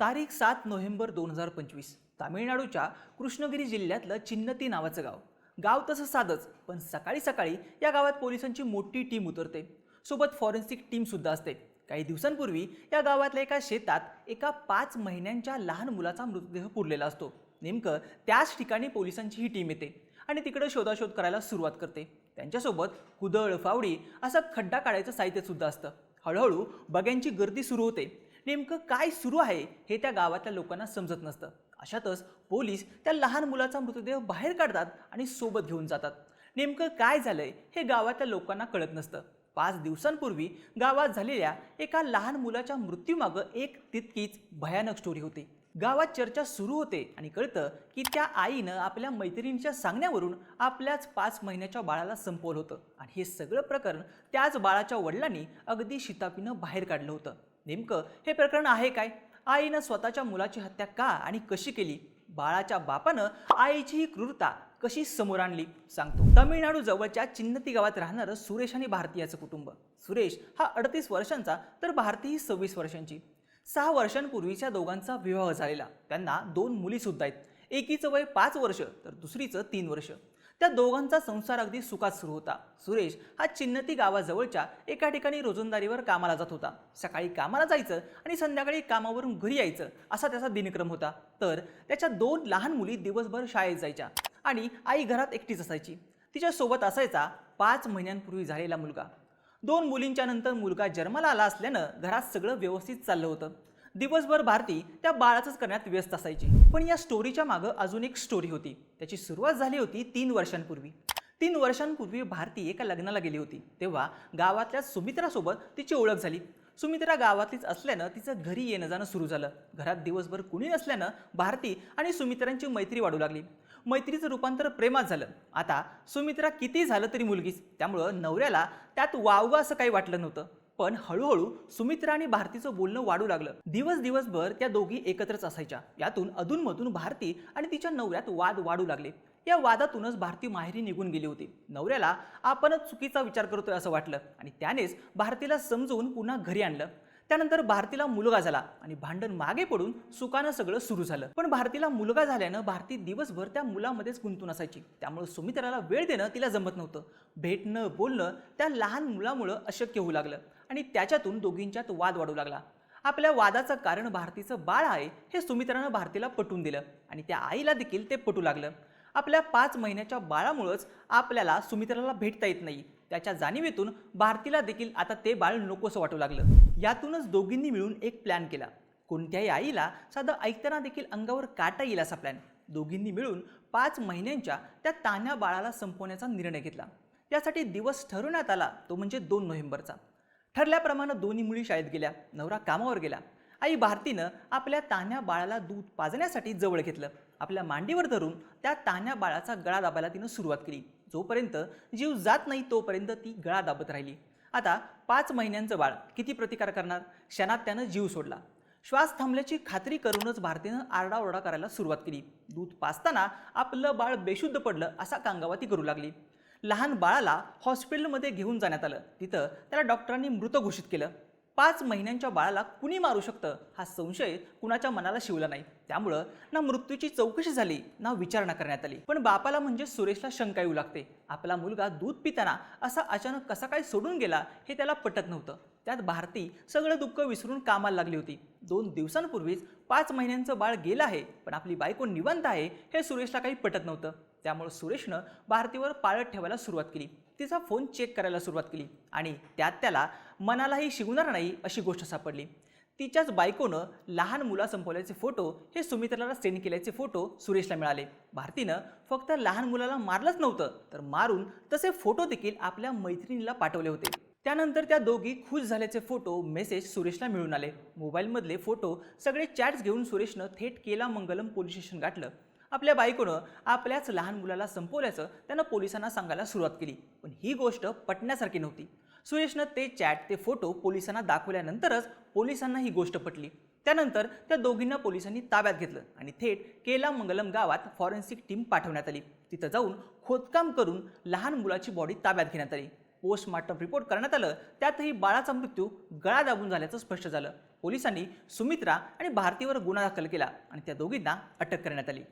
तारीख सात नोव्हेंबर दोन हजार पंचवीस. तामिळनाडूच्या कृष्णगिरी जिल्ह्यातलं चिन्नती नावाचं गाव. गाव तसं साधंच पण सकाळी सकाळी या गावात पोलिसांची मोठी टीम उतरते. सोबत फॉरेन्सिक टीमसुद्धा असते. काही दिवसांपूर्वी या गावातल्या एका शेतात एका पाच महिन्यांच्या लहान मुलाचा मृतदेह पुरलेला असतो. नेमकं त्याच ठिकाणी पोलिसांची ही टीम येते आणि तिकडे शोधाशोध करायला सुरुवात करते. त्यांच्यासोबत कुदळ फावडी असं खड्डा काढायचं साहित्यसुद्धा असतं. हळूहळू बग्यांची गर्दी सुरू होते. नेमकं काय सुरू आहे हे त्या गावातल्या लोकांना समजत नसतं. अशातच पोलीस त्या लहान मुलाचा मृतदेह बाहेर काढतात आणि सोबत घेऊन जातात. नेमकं काय झालंय हे गावातल्या लोकांना कळत नसतं. पाच दिवसांपूर्वी गावात झालेल्या एका लहान मुलाच्या मृत्यूमागं एक तितकीच भयानक स्टोरी होती. गावात चर्चा सुरू होते आणि कळतं की त्या आईनं आपल्या मैत्रिणीच्या सांगण्यावरून आपल्याच पाच महिन्याच्या बाळाला संपवलं होतं. आणि हे सगळं प्रकरण त्याच बाळाच्या वडिलांनी अगदी शितापीनं बाहेर काढलं होतं. नेमकं हे प्रकरण आहे काय? आईनं स्वतःच्या मुलाची हत्या का आणि कशी केली? बाळाच्या बापानं आईची ही क्रूरता कशी समोर आणली? सांगतो. तमिळनाडू जवळच्या चिन्नती गावात राहणारं सुरेश आणि भारती याचं कुटुंब. सुरेश हा अडतीस वर्षांचा तर भारती ही सव्वीस वर्षांची. सहा वर्षांपूर्वीच्या दोघांचा विवाह झालेला. त्यांना दोन मुलीसुद्धा आहेत. एकीचं वय पाच वर्ष तर दुसरीचं तीन वर्ष. त्या दोघांचा संसार अगदी सुखात सुरू होता. सुरेश हा चिन्नती गावाजवळच्या एका ठिकाणी रोजंदारीवर कामाला जात होता. सकाळी कामाला जायचं आणि संध्याकाळी कामावरून घरी यायचं असा त्याचा दिनक्रम होता. तर त्याच्या दोन लहान मुली दिवसभर शाळेत जायच्या आणि आई घरात एकटीच असायची. तिच्यासोबत असायचा पाच महिन्यांपूर्वी झालेला मुलगा. दोन मुलींच्या नंतर मुलगा जन्माला आला असल्यानं घरात सगळं व्यवस्थित चाललं होतं. दिवसभर भारती त्या बाळाचंच करण्यात व्यस्त असायची. पण या स्टोरीच्या मागं अजून एक स्टोरी होती. त्याची सुरुवात झाली होती तीन वर्षांपूर्वी. तीन वर्षांपूर्वी भारती एका लग्नाला गेली होती. तेव्हा गावातल्या सुमित्रासोबत तिची ओळख झाली. सुमित्रा गावातलीच असल्यानं तिचं घरी येणं जाणं सुरू झालं. घरात दिवसभर कुणी नसल्यानं भारती आणि सुमित्रांची मैत्री वाढू लागली. मैत्रीचं रूपांतर प्रेमात झालं. आता सुमित्रा किती झालं तरी मुलगीच. त्यामुळं नवऱ्याला त्यात वावगं असं काही वाटलं नव्हतं. पण हळूहळू सुमित्रा आणि भारतीचं बोलणं वाढू लागलं. दिवस दिवसभर त्या दोघी एकत्रच असायच्या. यातून अधूनमधून भारती आणि तिच्या नवऱ्यात वाद वाढू लागले. या वादातूनच भारती माहेरी निघून गेली होती. नवऱ्याला आपणच चुकीचा विचार करतोय असं वाटलं आणि त्यानेच भारतीला समजवून पुन्हा घरी आणलं. त्यानंतर भारतीला मुलगा झाला आणि भांडण मागे पडून सुखानं सगळं सुरू झालं. पण भारतीला मुलगा झाल्यानं भारती दिवसभर त्या मुलामध्येच गुंतून असायची. त्यामुळे सुमित्राला वेळ देणं तिला जमत नव्हतं. भेटणं बोलणं त्या लहान मुलामुळं अशक्य होऊ लागलं आणि त्याच्यातून दोघींच्यात वाद वाढू लागला. आपल्या वादाचं कारण भारतीचं बाळ आहे हे सुमित्रानं भारतीला पटवून दिलं आणि त्या आईला देखील ते पटू लागलं. आपल्या पाच महिन्याच्या बाळामुळंच आपल्याला सुमित्राला भेटता येत नाही. त्याच्या जाणीवेतून भारतीला देखील आता ते बाळ नकोसं वाटू लागलं. यातूनच दोघींनी मिळून एक प्लॅन केला. कोणत्याही आईला साधं ऐकताना देखील अंगावर काटा येईल असा प्लॅन दोघींनी मिळून पाच महिन्यांच्या त्या तान्या बाळाला संपवण्याचा निर्णय घेतला. त्यासाठी दिवस ठरवण्यात आला तो म्हणजे दोन नोव्हेंबरचा. ठरल्याप्रमाणे दोन्ही मुली शाळेत गेल्या नवरा कामावर गेला. आई भारतीनं आपल्या तान्या बाळाला दूध पाजण्यासाठी जवळ घेतलं. आपल्या मांडीवर धरून त्या तान्या बाळाचा गळा दाबायला तिनं सुरुवात केली. जोपर्यंत जीव जात नाही तोपर्यंत ती गळा दाबत राहिली. आता पाच महिन्यांचं बाळ किती प्रतिकार करणार? क्षणात त्यानं जीव सोडला. श्वास थांबल्याची खात्री करूनच भारतीनं आरडाओरडा करायला सुरुवात केली. दूध पाजताना आपलं बाळ बेशुद्ध पडलं असा कांगावा ती करू लागली. लहान बाळाला हॉस्पिटलमध्ये घेऊन जाण्यात आलं. तिथं त्याला डॉक्टरांनी मृत घोषित केलं. पाच महिन्यांच्या बाळाला कुणी मारू शकतं? हा संशय कुणाच्या मनाला शिवला नाही. त्यामुळं ना मृत्यूची चौकशी झाली ना विचारणा करण्यात आली. पण बापाला म्हणजे सुरेशला शंका येऊ लागते. आपला मुलगा दूध पिताना असा अचानक कसा काय सोडून गेला हे त्याला पटत नव्हतं. त्यात भारती सगळं दुःख विसरून कामाला लागली होती. दोन दिवसांपूर्वीच पाच महिन्यांचं बाळ गेलं आहे पण आपली बायको निवंत आहे हे सुरेशला काही पटत नव्हतं. त्यामुळे सुरेशनं भारतीवर पाळत ठेवायला सुरुवात केली. तिचा फोन चेक करायला सुरुवात केली आणि त्यात त्याला मनालाही शिकवणार नाही अशी गोष्ट सापडली. तिच्याच बायकोनं लहान मुला संपवल्याचे फोटो हे सुमित्राला सेंड केल्याचे फोटो सुरेशला मिळाले. भारतीनं फक्त लहान मुलाला मारलंच नव्हतं तर मारून तसे फोटो देखील आपल्या मैत्रिणीला पाठवले होते. त्यानंतर त्या दोघी खुश झाल्याचे फोटो मेसेज सुरेशला मिळून आले. मोबाईलमधले फोटो सगळे चॅट्स घेऊन सुरेशनं थेट केला मंगलम पोलीस स्टेशन गाठलं. आपल्या बायकोनं आपल्याच लहान मुलाला संपवल्याचं त्यानं पोलिसांना सांगायला सुरुवात केली. पण ही गोष्ट पटण्यासारखी नव्हती. सुरेशनं ते चॅट ते फोटो पोलिसांना दाखवल्यानंतरच पोलिसांना ही गोष्ट पटली. त्यानंतर त्या दोघींना पोलिसांनी ताब्यात घेतलं आणि थेट केला मंगलम गावात फॉरेन्सिक टीम पाठवण्यात आली. तिथं जाऊन खोदकाम करून लहान मुलाची बॉडी ताब्यात घेण्यात आली. पोस्टमार्टम रिपोर्ट करण्यात आलं त्यातही बाळाचा मृत्यू गळा दाबून झाल्याचं स्पष्ट झालं. पोलिसांनी सुमित्रा आणि भारतीवर गुन्हा दाखल केला आणि त्या दोघींना अटक करण्यात आली.